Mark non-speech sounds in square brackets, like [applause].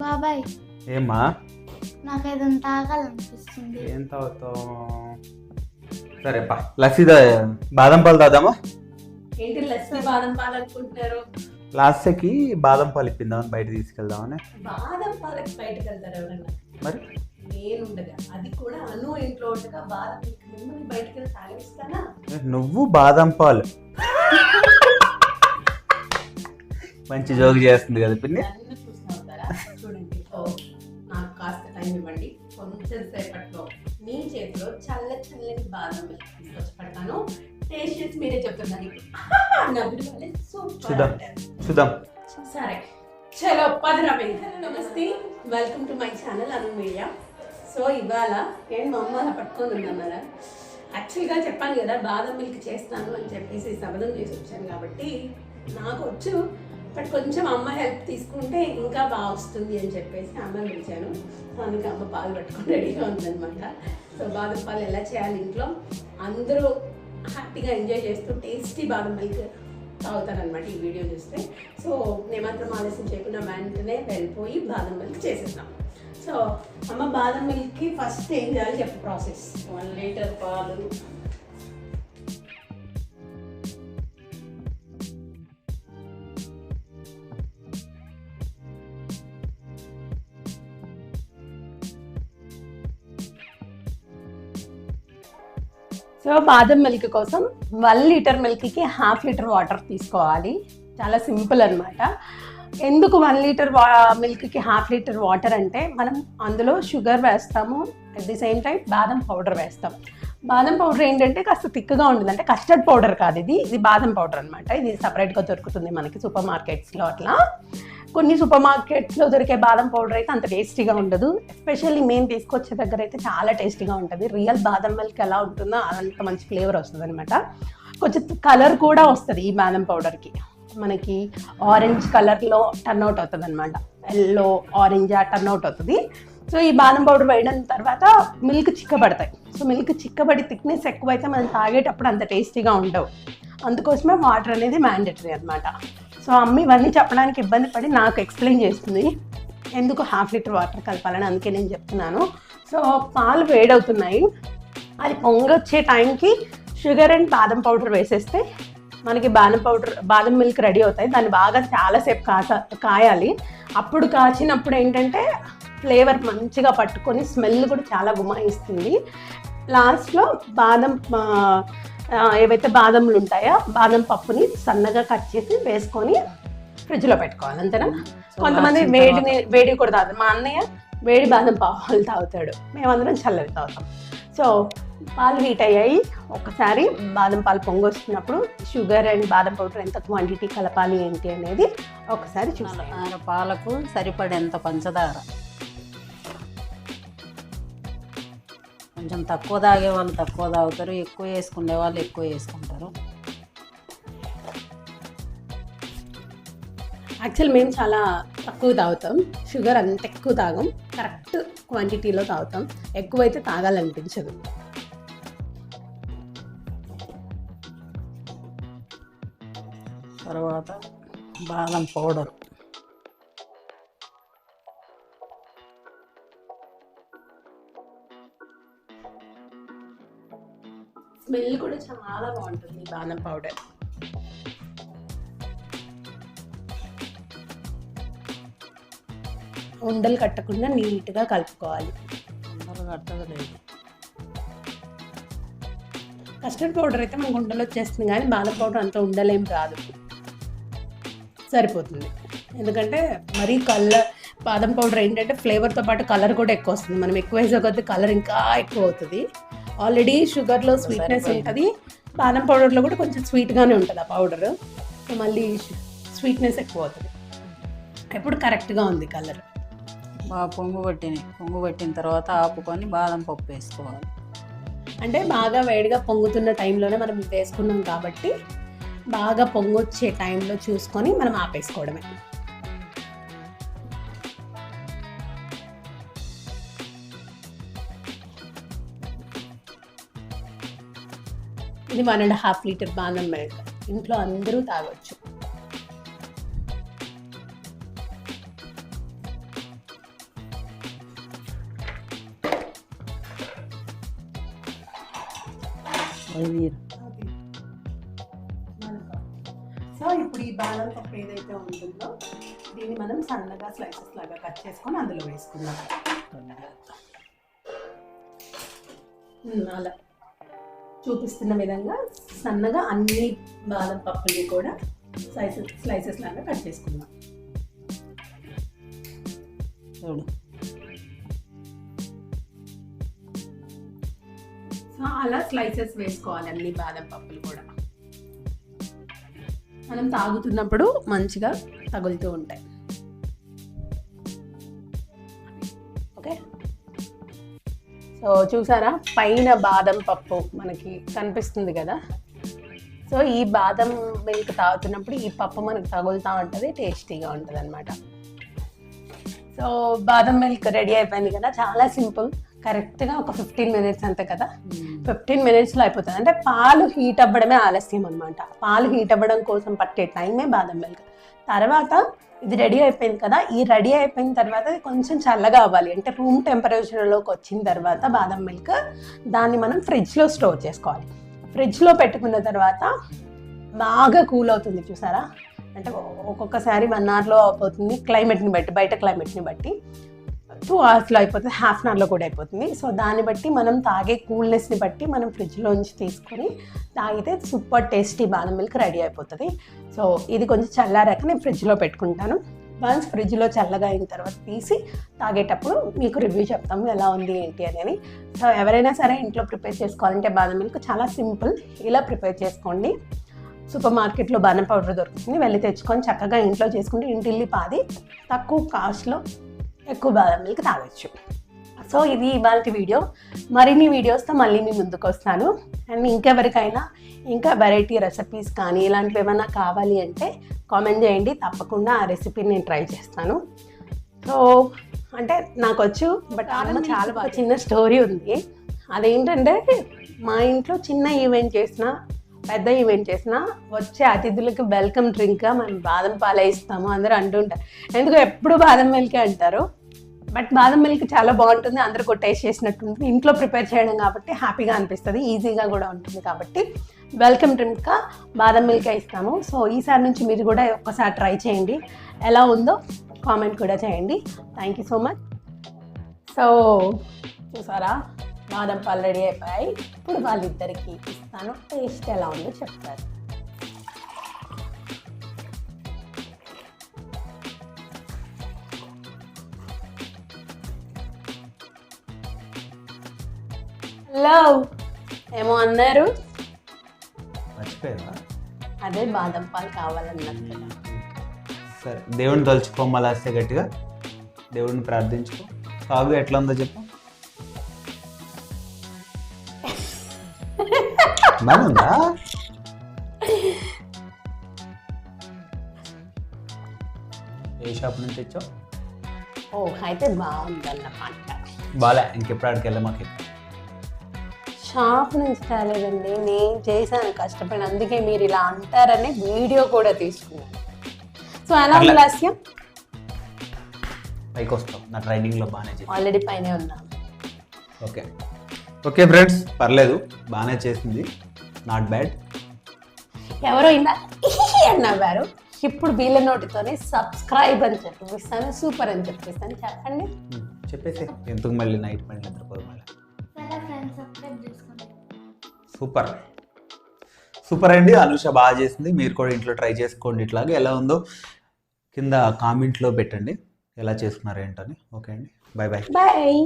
బాబాయ్. ఏమ్మా? నాకు ఏదైనా తాగాలనిపిస్తుంది. ఏం తాగుతావు? సరే పా లస్సీ దా- బాదం పాలు తాదామా ఏంటి లస్సీ బాదం పాలు అనుకుంటున్నారు? లాస్ట్కి బాదం పాలు ఇప్పిందామని బయట తీసుకెళ్దామని. బాదం పాలకి బయటకు వెళ్తారు ఎవరన్నా? మరి? నేను ఉండగా అది కూడా అను ఇంట్లో ఉండగా బాదం మిమ్మల్ని బయటకు వెళ్ళి తాగిస్తానా నువ్వు బాదం పాలు. [laughs] మంచి జోక్ చేస్తుంది కదా పిన్ని. పెడతాను టేస్ట్ చేసి మీరే చెప్తున్నారు. చూద్దాం. చూద్దాం. సరే. చలో పదరా నమస్తే. Welcome to my channel Anu media so ఇవాళ నేను మా అమ్మ అలా పట్టుకొని ఉన్నాను యాక్చువల్గా చెప్పాను కదా బాదం మిల్క్ చేస్తాను అని చెప్పేసి శబదం చేసి వచ్చాను కాబట్టి నాకు వచ్చు. బట్ కొంచెం అమ్మ హెల్ప్ తీసుకుంటే ఇంకా బాగా వస్తుంది అని చెప్పేసి అమ్మని పిలిచాను సో అందుకే అమ్మ పాలు పట్టుకొని రెడీగా ఉందన్నమాట. సో బాదం పాలు ఎలా చేయాలి ఇంట్లో? అందరూ హ్యాపీగా ఎంజాయ్ చేస్తూ టేస్టీ బాదం మిల్క్ తాగుతారనమాట ఈ వీడియో చూస్తే. సో నేను ఆలస్యం చేయకుండా వెంటనే వెళ్ళిపోయి బాదం మిల్క్ చేసేద్దాం. సో అమ్మ బాదం మిల్క్కి ఫస్ట్ ఏం చేయాలి చెప్పు ప్రాసెస్ వన్ లీటర్ పాలు సో బాదం మిల్క్ కోసం వన్ లీటర్ మిల్క్కి హాఫ్ లీటర్ వాటర్ తీసుకోవాలి. చాలా సింపుల్ అనమాట ఎందుకు వన్ లీటర్ వా మిల్క్కి హాఫ్ లీటర్ వాటర్ అంటే మనం అందులో షుగర్ వేస్తాము అట్ ది సేమ్ టైం బాదం పౌడర్ వేస్తాం. బాదం పౌడర్ ఏంటంటే కాస్త తిక్కగా ఉంటుంది అంటే కస్టర్డ్ పౌడర్ కాదు ఇది. ఇది బాదం పౌడర్ అనమాట ఇది సపరేట్గా దొరుకుతుంది మనకి సూపర్ మార్కెట్స్లో అట్లా. కొన్ని సూపర్ మార్కెట్లో దొరికే బాదం పౌడర్ అయితే అంత టేస్టీగా ఉండదు. ఎస్పెషల్లీ మేము తీసుకొచ్చే దగ్గర అయితే చాలా టేస్టీగా ఉంటుంది. రియల్ బాదం మిల్క్ ఎలా ఉంటుందో అంత మంచి ఫ్లేవర్ వస్తుంది అనమాట కొంచెం కలర్ కూడా వస్తుంది ఈ బాదం పౌడర్కి మనకి ఆరెంజ్ కలర్లో టర్న్ అవుట్ అవుతుంది అనమాట ఎల్లో ఆరెంజ్ ఆ టర్న్ అవుట్ అవుతుంది. సో ఈ బాదం పౌడర్ వేయడం తర్వాత మిల్క్ చిక్కబడతాయి. సో మిల్క్ చిక్కబడి థిక్నెస్ ఎక్కువైతే మనం తాగేటప్పుడు అంత టేస్టీగా ఉండవు. అందుకోసమే వాటర్ అనేది మ్యాండేటరీ అనమాట సో అమ్మ ఇవన్నీ చెప్పడానికి ఇబ్బంది పడి నాకు ఎక్స్ప్లెయిన్ చేస్తుంది ఎందుకు హాఫ్ లీటర్ వాటర్ కలపాలని? అందుకే నేను చెప్తున్నాను. సో పాలు వేడవుతున్నాయి. అది పొంగొచ్చే టైంకి షుగర్ అండ్ బాదం పౌడర్ వేసేస్తే మనకి బాదం పౌడర్ బాదం మిల్క్ రెడీ అవుతాయి. దాన్ని బాగా చాలాసేపు కాస కాయాలి. అప్పుడు కాచినప్పుడు ఏంటంటే ఫ్లేవర్ మంచిగా పట్టుకొని స్మెల్ కూడా చాలా గుమాయిస్తుంది. లాస్ట్లో బాదం ఏవైతే బాదంలు ఉంటాయో బాదం పప్పుని సన్నగా కట్ చేసి వేసుకొని ఫ్రిడ్జ్లో పెట్టుకోవాలి అంతేనా? కొంతమంది వేడిని వేడి కూడా తాగుతారు. మా అన్నయ్య వేడి బాదం పాలు తాగుతాడు. మేమందరం చల్లవి తాగుతాం. సో పాలు హీట్ అయ్యాయి. ఒకసారి బాదం పాలు పొంగొస్తున్నప్పుడు షుగర్ అండ్ బాదం పౌడర్ ఎంత క్వాంటిటీ కలపాలి ఏంటి అనేది ఒకసారి చూస్తాం నలభై పాలకు సరిపడేంత పంచదార. కొంచెం తక్కువ తాగే వాళ్ళు తక్కువ తాగుతారు ఎక్కువ వేసుకునే వాళ్ళు ఎక్కువ వేసుకుంటారు. యాక్చువల్ మేము చాలా తక్కువ తాగుతాం. షుగర్ అంత ఎక్కువ తాగం. కరెక్ట్ క్వాంటిటీలో తాగుతాం. ఎక్కువైతే తాగాలనిపించదు. తర్వాత బాదం పౌడర్. స్మెల్ కూడా చాలా బాగుంటుంది బాదం పౌడర్. ఉండలు కట్టకుండా నీట్గా కలుపుకోవాలి. కస్టర్డ్ పౌడర్ అయితే మనకు ఉండలు వచ్చేస్తుంది కానీ బాదం పౌడర్ అంత ఉండలేం రాదు. సరిపోతుంది. ఎందుకంటే మరీ కలర్ బాదం పౌడర్ ఏంటంటే ఫ్లేవర్తో పాటు కలర్ కూడా ఎక్కువ వస్తుంది. మనం ఎక్కువ వేసే కొద్దీ కలర్ ఇంకా ఎక్కువ అవుతుంది. ఆల్రెడీ షుగర్లో స్వీట్నెస్ ఉంటుంది. బాదం పౌడర్లో కూడా కొంచెం స్వీట్గానే ఉంటుంది ఆ పౌడర్ సో మళ్ళీ స్వీట్నెస్ ఎక్కువ అవుతుంది. ఎప్పుడు కరెక్ట్గా ఉంది కలర్ బాగా పొంగు పట్టినాయి. పొంగు పట్టిన తర్వాత ఆపుకొని బాదం పప్పు వేసుకోవాలి. అంటే బాగా వేడిగా పొంగుతున్న టైంలోనే మనం వేసుకున్నాం కాబట్టి బాగా పొంగొచ్చే టైంలో చూసుకొని మనం ఆపేసుకోవడమే. ఇది వన్ అండ్ హాఫ్ లీటర్ బాదం మిల్క్ ఇంట్లో అందరూ తాగొచ్చు. సో ఇప్పుడు ఈ బాదం పప్పు ఏదైతే ఉంటుందో దీన్ని మనం సన్నగా స్లైసెస్ లాగా కట్ చేసుకొని అందులో వేసుకుందాం. అలా. చూపిస్తున్న విధంగా సన్నగా అన్ని బాదం పప్పుల్ని కూడా స్లైసెస్ స్లైసెస్ లాగా కట్ చేసుకుందాం. చూడు. సో అలా స్లైసెస్ వేసుకోవాలి అన్ని బాదం పప్పులు కూడా. మనం తాగుతున్నప్పుడు మంచిగా తగులుతూ ఉంటాయి. ఓకే? సో చూసారా? పైన బాదం పప్పు మనకి కనిపిస్తుంది కదా? సో ఈ బాదం మిల్క్ తాగుతున్నప్పుడు ఈ పప్పు మనకు తగులుతూ ఉంటుంది టేస్టీగా ఉంటుంది అనమాట సో బాదం మిల్క్ రెడీ అయిపోయింది కదా? చాలా సింపుల్. కరెక్ట్గా ఒక ఫిఫ్టీన్ మినిట్స్ అంతే కదా? ఫిఫ్టీన్ మినిట్స్లో అయిపోతుంది. అంటే పాలు హీట్ అవ్వడమే ఆలస్యం అనమాట పాలు హీట్ అవ్వడం కోసం పట్టే టైమే బాదం మిల్క్ తర్వాత ఇది రెడీ అయిపోయింది కదా ఈ రెడీ అయిపోయిన తర్వాత కొంచెం చల్లగా అవ్వాలి. అంటే రూమ్ టెంపరేచర్లోకి వచ్చిన తర్వాత బాదం మిల్క్ దాన్ని మనం ఫ్రిడ్జ్లో స్టోర్ చేసుకోవాలి. ఫ్రిడ్జ్లో పెట్టుకున్న తర్వాత బాగా కూల్ అవుతుంది చూసారా? అంటే ఒక్కొక్కసారి వన్ అవర్లో అయిపోతుంది క్లైమేట్ని బట్టి బయట క్లైమేట్ని బట్టి. టూ అవర్స్లో అయిపోతుంది హాఫ్ అన్ అవర్లో కూడా అయిపోతుంది. సో దాన్ని బట్టి మనం తాగే కూల్నెస్ని బట్టి మనం ఫ్రిడ్జ్లోంచి తీసుకొని తాగితే సూపర్ టేస్టీ బాదం మిల్క్ రెడీ అయిపోతుంది. సో ఇది కొంచెం చల్లారాక నేను ఫ్రిడ్జ్లో పెట్టుకుంటాను. వన్స్ ఫ్రిడ్జ్లో చల్లగా అయిన తర్వాత తీసి తాగేటప్పుడు మీకు రివ్యూ చెప్తాము ఎలా ఉంది ఏంటి అనేది. సో ఎవరైనా సరే ఇంట్లో ప్రిపేర్ చేసుకోవాలంటే బాదం మిల్క్ చాలా సింపుల్. ఇలా ప్రిపేర్ చేసుకోండి. సూపర్ మార్కెట్లో బాదం పౌడర్ దొరుకుతుంది. వెళ్ళి తెచ్చుకొని చక్కగా ఇంట్లో చేసుకుంటే ఇంటిల్లి పాది తక్కువ కాస్ట్లో ఎక్కువ బాదం మిల్క్ తాగొచ్చు సో ఇది ఇవాళ వీడియో. మరిన్ని వీడియోస్తో మళ్ళీ మీ ముందుకు వస్తాను. అండ్ ఇంకెవరికైనా ఇంకా వెరైటీ రెసిపీస్ కానీ ఇలాంటివి ఏమైనా కావాలి అంటే కామెంట్ చేయండి. తప్పకుండా ఆ రెసిపీని నేను ట్రై చేస్తాను. సో అంటే నాకు వచ్చు బట్ అమ్మ చాలా బాగా చిన్న స్టోరీ ఉంది. అదేంటంటే మా ఇంట్లో చిన్న ఈవెంట్ చేసిన పెద్ద ఈవెంట్ చేసిన వచ్చే అతిథులకు వెల్కమ్ డ్రింక్గా మేము బాదం పాలే ఇస్తాము. అందరూ అంటుంటారు ఎందుకు ఎప్పుడు బాదం మిల్కే అంటారు? బట్ బాదం మిల్క్ చాలా బాగుంటుంది అందరూ టేస్ట్ చేసినట్టు ఉంటుంది ఇంట్లో ప్రిపేర్ చేయడం కాబట్టి హ్యాపీగా అనిపిస్తుంది ఈజీగా కూడా ఉంటుంది కాబట్టి. వెల్కమ్ డ్రింక్గా బాదం మిల్కే ఇస్తాము. సో ఈసారి నుంచి మీరు కూడా ఒక్కసారి ట్రై చేయండి. ఎలా ఉందో కామెంట్ కూడా చేయండి. Thank you so much so చూసారా? బాదం పాలు రెడీ అయిపోయాయి. ఇప్పుడు వాళ్ళిద్దరికి ఇస్తాను. టేస్ట్ ఎలా ఉందో చెప్తారు. హలో. ఏమో అన్నారు. మర్చిపోయావా? అదే బాదం పాలు కావాలన్నారు కదా. సరే దేవుడిని తలుచుకో మళ్ళీ వస్తే గట్టిగా. దేవుడిని ప్రార్థించుకో. తాగు ఎట్లా ఉందో చెప్పు. బాగుందా ఏ షాప్ నుంచి తెచ్చావు? ఓ అయితే బాగుందన్నమాట బాలే ఇంకెప్పుడు ఆడికి వెళ్ళా మాకు షాప్ నుంచి తేలేదండి నేను చేశాను కష్టపడి. అందుకే మీరు ఇలా అంటారని వీడియో కూడా తీసుకున్నాను. సో ఎలా ఉంది. లాస్యం పైకి నా ట్రైనింగ్లో బాగానే ఆల్రెడీ పైనే ఉన్నాను ఓకే. Okay friends. పర్లేదు. బాగానే చేసింది. నాట్ బ్యాడ్ ఎవరో [laughs] అని నవ్వారు ఇప్పుడు వీళ్ళ నోటితోనే సబ్స్క్రైబ్ అని చెప్పిస్తాను సూపర్ అని చెప్పిస్తాను చెప్పండి. చెప్పేసి ఎందుకు మళ్ళీ నైట్ మళ్ళీ నిద్రపోదు మళ్ళీ? సూపర్. సూపర్ అండి. అనుష బాగా చేసింది. మీరు కూడా ఇంట్లో ట్రై చేసుకోండి ఇట్లాగా. ఎలా ఉందో కింద కామెంట్లో పెట్టండి. ఎలా చేసుకున్నారు ఏంటని ఓకే అండి. Bye bye bye